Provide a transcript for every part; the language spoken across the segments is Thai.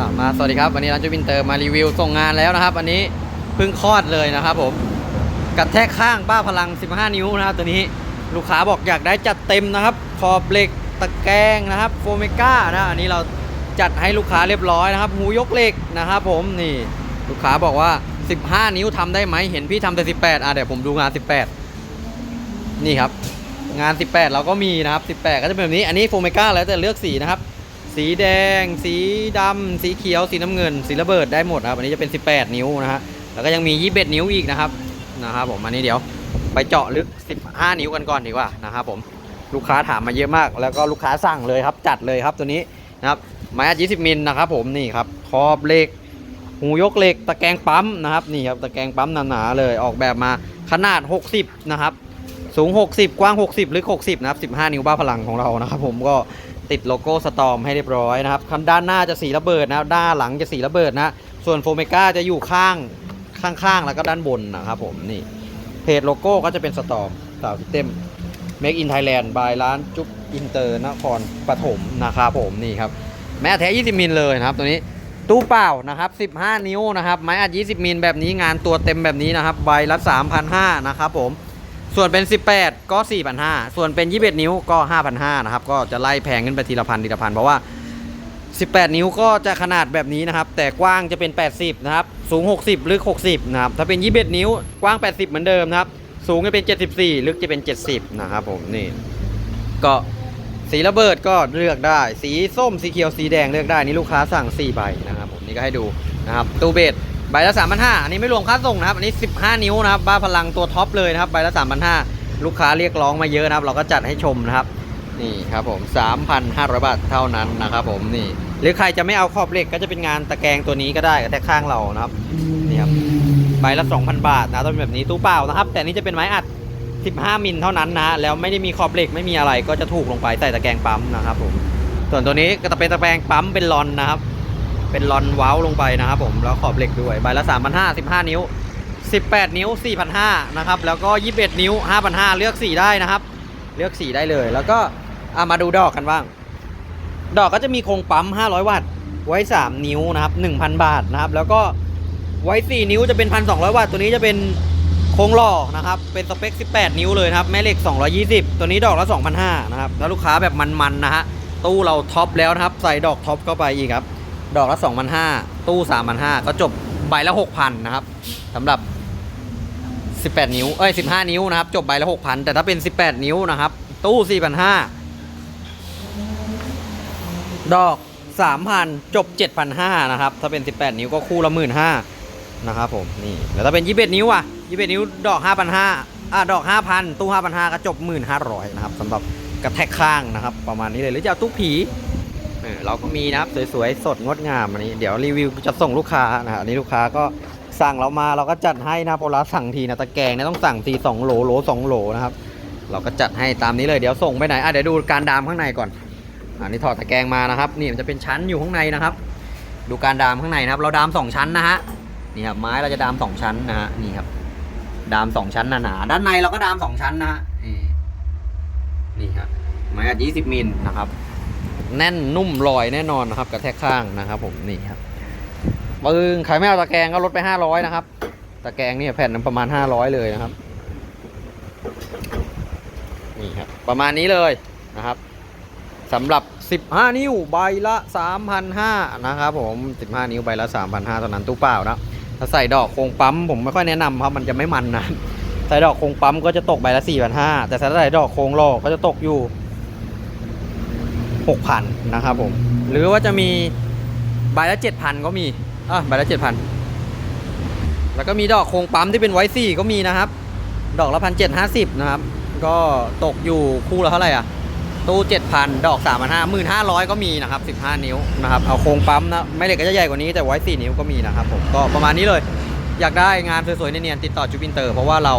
อ่ามาสวัสดีครับวันนี้ร้านจูวินเตอร์มารีวิวส่งงานแล้วนะครับ อันนี้เพิ่งคลอดเลยนะครับผมกระแทกข้างป้าพลัง 15 นิ้วนะครับตัวนี้ลูกค้าบอกอยากได้จัดเต็มนะครับขอบเหล็กตะแกรงนะครับโฟเมก้านะอันนี้เราจัดให้ลูกค้าเรียบร้อยนะครับหูยกเหล็กนะครับผมนี่ลูกค้าบอกว่า 15 นิ้วทำได้ไหมเห็นพี่ทำแต่ 18อะเดี๋ยวผมดูงาน 18 นี่ครับงาน 18 เราก็มีนะครับ 18 ก็จะเป็นแบบนี้อันนี้โฟเมก้าแล้วแต่เลือกสีนะครับ สีแดง สีดำ สีเขียว สีน้ำเงิน สีระเบิดได้หมดครับ อันนี้จะเป็น 18 นิ้วนะฮะ แล้วก็ยังมี 21 นิ้วอีกนะครับ นะครับผม อันนี้เดี๋ยวไปเจาะลึก 15 นิ้วกันก่อนดีกว่านะครับผม ลูกค้าถามมาเยอะมาก แล้วก็ลูกค้าสั่งเลยครับ จัดเลยครับตัวนี้นะครับ ไม้อัด20 มิลนะครับผม นี่ครับ ขอบเหล็ก หูยกเหล็ก ตะแกรงปั๊มนะครับ นี่ครับ ตะแกรงปั๊มหนาๆเลย ออกแบบมาขนาด 60 นะครับ สูง 60 กว้าง 60 ลึก 60 นะครับ 15 นิ้วบ้าพลังของเรานะครับผมก็ ติดโลโก้สตอมให้เรียบร้อยนะครับคันด้านหน้าจะสีระเบิดนะด้านหลังจะสีระเบิดนะส่วนโฟเมกาจะอยู่ข้างข้างๆ แล้วก็ด้านบนนะครับผมนี่เพจโลโก้ก็จะเป็นสตอมสาวเต็ม Make in Thailand by ร้านจุ๊บอินเตอร์นครปฐมนะครับผมนี่ครับแม้แท้ 20 มิลเลยนะครับตัวนี้ตู้เปล่านะครับ 15 นิ้วนะครับไม้อัด 20 มิลแบบนี้งานตัวเต็มแบบนี้นะครับใบละ3,500นะครับผม ส่วนเป็น 18 ก็ 4,500 ส่วนเป็น 21 นิ้วก็ 5,500 นะครับ ก็จะไล่แพงขึ้นไปทีละพันทีละพันเพราะว่า 18 นิ้วก็จะขนาดแบบนี้นะครับ แต่กว้างจะเป็น 80 นะครับ สูง 60 ลึก 60 นะครับ ถ้าเป็น 21 นิ้ว กว้าง 80 เหมือนเดิมนะครับ สูงจะเป็น 74 ลึกจะเป็น 70 นะครับผม นี่ ก็สีระเบิดก็เลือกได้ สีส้ม สีเขียว สีแดงเลือกได้ นี่ลูกค้าสั่ง 4 ใบนะครับผม นี่ก็ให้ดูนะครับ ตู้เบส ใบละ3,500อันนี้ไม่รวมค่าส่งนะครับ อันนี้15นิ้วนะครับบ้าพลังตัวท็อปเลยนะครับใบละ3,500ลูกค้าเรียกร้องมาเยอะนะครับ เราก็จัดให้ชมนะครับ นี่ครับผม3,500บาทเท่านั้นนะครับผมนี่ หรือใครจะไม่เอาขอบเหล็กก็จะเป็นงานตะแกรงตัวนี้ก็ได้แต่ข้างเรานะครับนี่ครับใบละ2,000บาทนะต้องเป็นแบบนี้ตู้เปล่านะครับ แต่นี่จะเป็นไม้อัด15มิลเท่านั้นนะ แล้วไม่ได้มีขอบเหล็กไม่มีอะไรก็จะถูกลงไปใส่ตะแกรงปั๊มนะครับผมส่วนตัวนี้ก็จะเป็นตะแกรงปั๊มเป็นลอนนะครับ เป็นลอนเว้าลงไปนะครับผมแล้วขอบเหล็กด้วยใบละ 3,500 15 นิ้ว 18 นิ้ว 4,500นะครับแล้วก็ 21 นิ้ว 5,500 เลือกสีได้นะครับ เลือกสีได้เลย แล้วก็อะมาดูดอกกันบ้าง ดอกก็จะมีโครงปั๊ม 500 วัตต์ไว้ 3 นิ้วนะครับ 1,000 บาทนะครับ แล้วก็ไว้ 4 นิ้วจะเป็น 1,200 วัตต์ตัวนี้จะเป็นโครงหล่อนะครับ เป็นสเปค 18 นิ้วเลยนะครับ แม่เหล็ก 220 ตัวนี้ดอกละ 2,500 นะครับ แล้วลูกค้าแบบมันๆนะฮะ ตู้เราท็อปแล้วนะครับ ใส่ดอกท็อปเข้าไปอีกครับ ดอกละ2,500 ตู้ 3,500 ก็จบใบละ 6,000 นะครับสำหรับ 18 นิ้ว เอ้ย 15 นิ้วนะครับ จบใบละ 6,000 แต่ถ้าเป็น 18 นิ้วนะครับ ตู้ 4,500 ดอก 3,000 จบ 7,500 นะครับ ถ้าเป็น 18 นิ้วก็คู่ละ15,000นะครับผม นี่ แล้วถ้าเป็น 21 นิ้วอะ 21 นิ้ว ดอก 5,500 อะ ดอก 5,000 ตู้ 5,500 ก็จบ 1,500 นะครับสำหรับกระแทกข้างนะครับ ประมาณนี้เลย หรือจะเอาตู้ผี เออเราก็มีนะครับสวยๆสดงดงามอันนี้เดี๋ยวรีวิวจะส่งลูกค้านะฮะอันนี้ลูกค้าก็สั่งเรามาเราก็จัดให้นะเพราะเราสั่งทีนะตะแกรงเนี่ยต้องสั่งทีสองโหลโหลสองโหลนะครับ เราก็จัดให้ตามนี้เลยเดี๋ยวส่งไปไหนอะเดี๋ยวดูการดามข้างในก่อนอันนี้ถอดตะแกรงมานะครับนี่มันจะเป็นชั้นอยู่ข้างในนะครับ ดูการดามข้างในนะครับ เราดามสองชั้นนะฮะนี่ครับไม้เราจะดามสองชั้นนะฮะนี่ครับ ดามสองชั้นหนาๆด้านในเราก็ดามสองชั้นนะฮะนี่นี่ครับไม้อัดยี่สิบมิลนะครับ แน่นนุ่มลอยแน่นอนนะครับกระแทกข้างนะครับ ผมนี่ครับปึ้งใครไม่เอาตะแกรงก็ลดไป500นะครับตะแกรงเนี่ยแผ่นประมาณ500เลยนะครับนี่ครับประมาณนี้เลยนะครับสำหรับ 15 นิ้วใบละ3,500นะครับผม 15 นิ้วใบละ3,500เท่านั้นตู้เปล่านะถ้าใส่ดอกโคงปั๊มผมไม่ค่อยแนะนำครับมันจะไม่มันนะใส่ดอกโคงปั๊มก็จะตกใบละ4,500แต่ถ้าใส่ดอกโคงหลอกก็จะตกอยู่ หกพันนะครับผม หรือว่าจะมีใบละเจ็ดพันก็มีอะใบละเจ็ดพันแล้วก็มีดอกโคงปั๊มที่เป็นไว้สี่ก็มีนะครับ ดอกละพันเจ็ดห้าสิบนะครับ ก็ตกอยู่คู่ละเท่าไหร่อะ ตู้เจ็ดพันดอกสามพันห้าหมื่นห้าร้อยก็มีนะครับสิบห้านิ้วนะครับ เอาโคงปั๊มนะ ไม่เหล็กก็จะใหญ่กว่านี้แต่ไว้สี่นิ้วก็มีนะครับผม ก็ประมาณนี้เลย อยากได้งานสวยๆเนียนๆติดต่อจูบินเตอร์ เพราะว่าเรา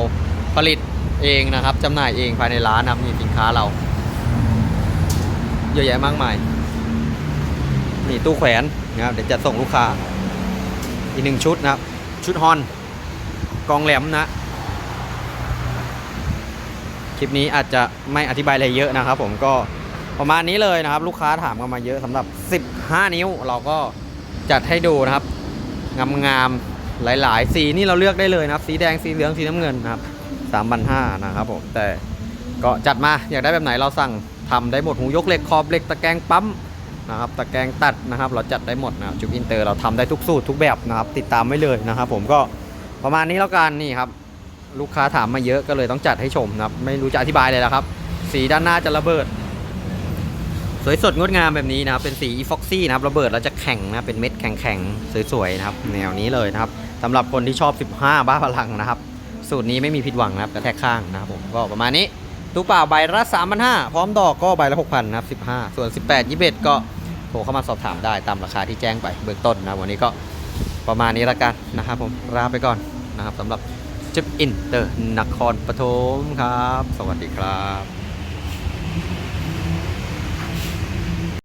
ผลิตเองนะครับจำหน่ายเองภายในร้านนะครับมีสินค้าเรา เยอะแยะมากมาย นี่ตู้แขวนนะครับเดี๋ยวจะส่งลูกค้า อีกหนึ่งชุดนะครับ ชุดฮอน กองแหลมนะคลิปนี้อาจจะไม่อธิบายอะไรเยอะนะครับ ผมก็ประมาณนี้เลยนะครับ ลูกค้าถามกันมาเยอะสำหรับ 15 นิ้ว เราก็จัดให้ดูนะครับงามๆหลาย ๆ สีนี่เราเลือกได้เลยนะครับ สีแดงสีเหลืองสีน้ำเงินนะครับสามพันห้านะครับผมแต่ก็จัดมาอยากได้แบบไหนเราสั่ง ทำได้หมดหูยกเหล็กขอบเหล็กตะแกรงปั๊มนะครับตะแกรงตัดนะครับ เราจัดได้หมดนะครับจุดอินเตอร์เราทำได้ทุกสูตรทุกแบบนะครับ ติดตามไว้เลยนะครับ ผมก็ประมาณนี้แล้วกันนี่ครับ ลูกค้าถามมาเยอะก็เลยต้องจัดให้ชมนะครับ ไม่รู้จะอธิบายเลยแล้วครับ สีด้านหน้าจะระเบิด สวยสดงดงามแบบนี้นะครับ เป็นสีอีฟ็อกซี่นะครับระเบิดแล้วจะแข็งนะเป็นเม็ดแข็งๆสวยๆนะครับ แนวนี้เลยนะครับสำหรับคนที่ชอบ 15 บ้าพลังนะครับ สูตรนี้ไม่มีผิดหวังนะครับกระแทกข้างนะครับผมก็ประมาณนี้ ตู้เปล่าใบละ3,500 พร้อมดอกก็ใบละ 6,000นะครับ15 ส่วน 18 21 ก็โทรเข้ามาสอบถามได้ตามราคาที่แจ้งไปเบื้องต้นนะวันนี้ก็ประมาณนี้ละกันนะครับผมลาไปก่อนนะครับสำหรับจิบอินเตอร์นครปฐมครับ สวัสดีครับ